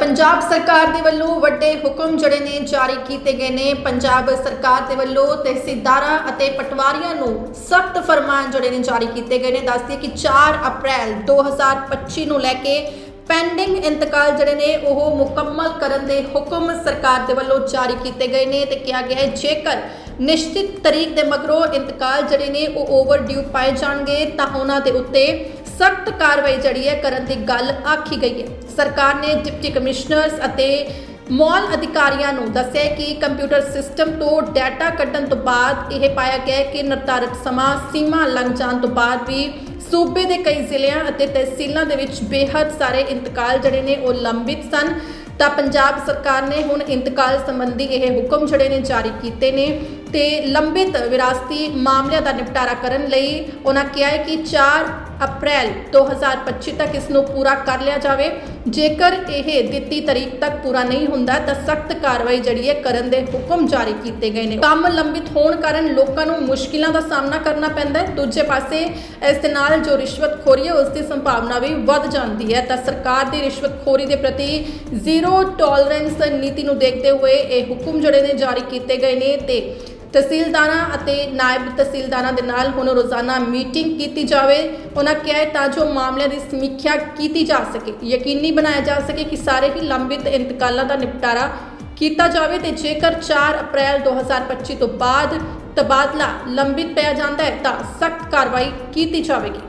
ਪੰਜਾਬ ਸਰਕਾਰ ਦੇ ਵੱਲੋਂ ਵੱਡੇ ਹੁਕਮ ਜਿਹੜੇ ਨੇ ਜਾਰੀ ਕੀਤੇ ਗਏ ਨੇ। ਪੰਜਾਬ ਸਰਕਾਰ ਦੇ ਵੱਲੋਂ ਤਹਿਸੀਲਦਾਰਾਂ ਅਤੇ ਪਟਵਾਰੀਆਂ ਨੂੰ ਸਖਤ ਫਰਮਾਨ ਜਿਹੜੇ ਨੇ ਜਾਰੀ ਕੀਤੇ ਗਏ ਨੇ। ਦੱਸਦੀ ਕਿ 4 ਅਪ੍ਰੈਲ 2025 ਨੂੰ ਲੈ ਕੇ ਪੈਂਡਿੰਗ ਇੰਤਕਾਲ ਜਿਹੜੇ ਨੇ ਉਹ ਮੁਕੰਮਲ ਕਰਨ ਦੇ ਹੁਕਮ ਸਰਕਾਰ ਦੇ ਵੱਲੋਂ ਜਾਰੀ ਕੀਤੇ ਗਏ ਨੇ ਤੇ ਕਿਹਾ ਗਿਆ ਹੈ, ਜੇਕਰ ਨਿਸ਼ਚਿਤ ਤਰੀਕ ਦੇ ਮਗਰੋਂ ਇੰਤਕਾਲ ਜਿਹੜੇ ਨੇ ਉਹ ਓਵਰਡਿਊ ਪਾਏ ਜਾਣਗੇ ਤਾਂ ਉਹਨਾਂ ਦੇ ਉੱਤੇ ਸਖਤ ਕਾਰਵਾਈ ਜਿਹੜੀ ਹੈ ਕਰਨ ਦੀ ਗੱਲ ਆਖੀ ਗਈ ਹੈ। ਸਰਕਾਰ ਨੇ ਡਿਪਟੀ ਕਮਿਸ਼ਨਰਸ ਅਤੇ ਮਾਲ ਅਧਿਕਾਰੀਆਂ ਨੂੰ ਦੱਸਿਆ ਕਿ ਕੰਪਿਊਟਰ ਸਿਸਟਮ ਤੋਂ ਡਾਟਾ ਕੱਢਣ ਤੋਂ ਬਾਅਦ ਇਹ ਪਾਇਆ ਗਿਆ ਕਿ ਨਿਰਧਾਰਤ ਸਮਾਂ ਸੀਮਾ ਲੰਘ ਜਾਣ ਤੋਂ ਬਾਅਦ ਵੀ ਸੂਬੇ ਦੇ ਕਈ ਜ਼ਿਲ੍ਹਿਆਂ ਅਤੇ ਤਹਿਸੀਲਾਂ ਦੇ ਵਿੱਚ ਬੇਹੱਦ ਸਾਰੇ ਇੰਤਕਾਲ ਜਿਹੜੇ ਨੇ ਉਹ ਲੰਬਿਤ ਸਨ। ਤਾਂ ਪੰਜਾਬ ਸਰਕਾਰ ਨੇ ਹੁਣ ਇੰਤਕਾਲ ਸੰਬੰਧੀ ਇਹ ਹੁਕਮ ਜਿਹੜੇ ਨੇ ਜਾਰੀ ਕੀਤੇ ਨੇ। ਤੇ ਲੰਬਿਤ ਵਿਰਾਸਤੀ ਮਾਮਲਿਆਂ ਦਾ ਨਿਪਟਾਰਾ ਕਰਨ ਲਈ ਉਹਨਾਂ ਕਿਹਾ ਹੈ ਕਿ 4 ਅਪ੍ਰੈਲ 2025 ਤੱਕ ਇਸ ਨੂੰ ਪੂਰਾ ਕਰ ਲਿਆ ਜਾਵੇ। ਜੇਕਰ ਇਹ ਦਿੱਤੀ ਤਰੀਕ ਤੱਕ ਪੂਰਾ ਨਹੀਂ ਹੁੰਦਾ, ਤਾਂ ਸਖਤ ਕਾਰਵਾਈ ਜਿਹੜੀ ਹੈ ਕਰਨ ਦੇ ਹੁਕਮ ਜਾਰੀ ਕੀਤੇ ਗਏ ਨੇ। ਕੰਮ ਲੰਬਿਤ ਹੋਣ ਕਾਰਨ ਲੋਕਾਂ ਨੂੰ ਮੁਸ਼ਕਿਲਾਂ ਦਾ ਸਾਹਮਣਾ ਕਰਨਾ ਪੈਂਦਾ ਹੈ। ਦੂਜੇ ਪਾਸੇ, ਇਸ ਦੇ ਨਾਲ ਜੋ ਰਿਸ਼ਵਤਖੋਰੀ ਹੈ, ਉਸ ਦੀ ਸੰਭਾਵਨਾ ਵੀ ਵੱਧ ਜਾਂਦੀ ਹੈ। ਤਾਂ ਸਰਕਾਰ ਦੀ ਰਿਸ਼ਵਤਖੋਰੀ ਦੇ ਪ੍ਰਤੀ ਜ਼ੀਰੋ ਟੋਲਰੈਂਸ ਨੀਤੀ ਨੂੰ ਦੇਖਦੇ ਹੋਏ ਇਹ ਹੁਕਮ ਜਿਹੜੇ ਨੇ ਜਾਰੀ ਕੀਤੇ ਗਏ ਨੇ ਤੇ ਤਹਿਸੀਲਦਾਰਾਂ ਅਤੇ ਨਾਇਬ ਤਹਿਸੀਲਦਾਰਾਂ ਦੇ ਨਾਲ ਹੁਣ ਰੋਜ਼ਾਨਾ ਮੀਟਿੰਗ ਕੀਤੀ ਜਾਵੇ। ਉਹਨਾਂ ਕਿਹਾ ਹੈ ਤਾਂ ਜੋ ਮਾਮਲਿਆਂ ਦੀ ਸਮੀਖਿਆ ਕੀਤੀ ਜਾ ਸਕੇ। ਯਕੀਨੀ ਬਣਾਇਆ ਜਾ ਸਕੇ ਕਿ ਸਾਰੇ ਹੀ ਲੰਬਿਤ ਇੰਤਕਾਲਾਂ ਦਾ ਨਿਪਟਾਰਾ ਕੀਤਾ ਜਾਵੇ ਤੇ ਜੇਕਰ 4 ਅਪ੍ਰੈਲ 2025 ਤੋਂ ਬਾਅਦ ਤਬਾਦਲਾ ਲੰਬਿਤ ਪਿਆ ਜਾਂਦਾ ਹੈ ਤਾਂ ਸਖਤ ਕਾਰਵਾਈ ਕੀਤੀ ਜਾਵੇਗੀ।